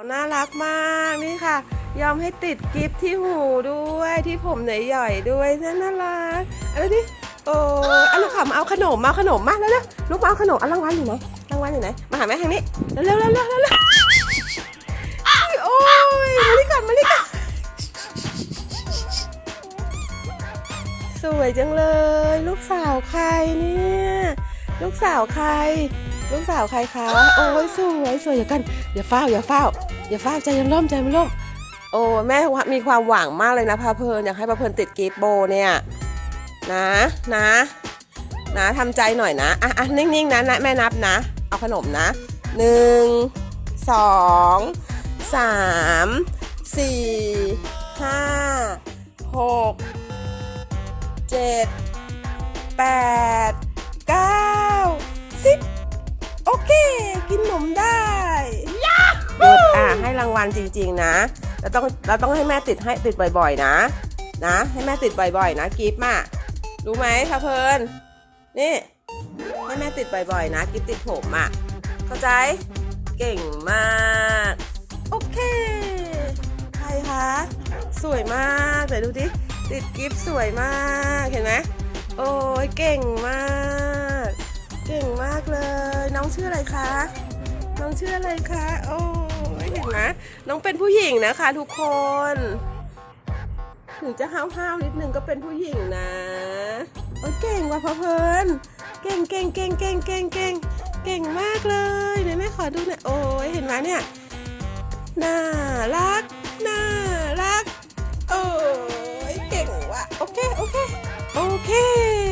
น่ารักมากนี่ค่ะ ยอมให้ติดกิฟต์ที่หูด้วยที่ผมหน่อยๆด้วยน่าน่ารักเอาดิโอ้เอาลูกขำเอาขนมมาเอาขนมมาแล้วเร็วๆลูกมาเอาขนมเอารางวัลอยู่ไหนรางวัลอยู่ไหนมาหาแม่ทางนี้เร็วๆเร็วๆเร็วๆเร็วโอ้ยมาดิก่อนมาดิก่อนสวยจังเลย ลูกสาวใครเนี่ยลูกสาวใคร ลูกสาวใครคะ โอ้ยสวยสวยอย่ากันอย่าเฝ้าอย่าเฝ้าอย่าเฝ้าใจยังร่มใจมันร่มโอ้แม่มีความหวังมากเลยนะพาเพลินอยากให้พาเพลินติดกีบโบเนี่ยนะนะนะทำใจหน่อยนะอะอะนิ่งๆนะนะแม่นับนะ เอาขนมนะหนึ่งสองสามสี่ห้าหกเจ็ดแปด เค กินขนมได้หยุดอะให้รางวัลจริง ๆ นะเราต้องเราต้องให้แม่ติดให้ติดบ่อยๆ นะ นะ ให้แม่ติดบ่อยๆ นะกิฟต์อะรู้ไหมพะเพลินนี่ให้แม่ติดบ่อยๆ นะกิฟต์ติดผมอะเข้าใจ เก่งมาก โอเคใครคะสวยมากไหนดูดิติดกิฟต์สวยมากเห็นไหมโอ้ยเก่งมาก ชื่ออะไรคะ น้องชื่ออะไรคะ โอ้ยเห็นไหมน้องเป็นผู้หญิงนะคะทุกคน ถึงจะห้าวๆนิดนึงก็เป็นผู้หญิงนะโอ้ยเก่งว่ะพะเพลินเก่งเก่งเก่งเก่งเก่งเก่งเก่งมากเลยไหนแม่ขอดูหน่อยโอ้ยเห็นไหมเนี่ยน่ารักน่ารักโอ้ยเก่งว่ะโอเคโอเคโอเค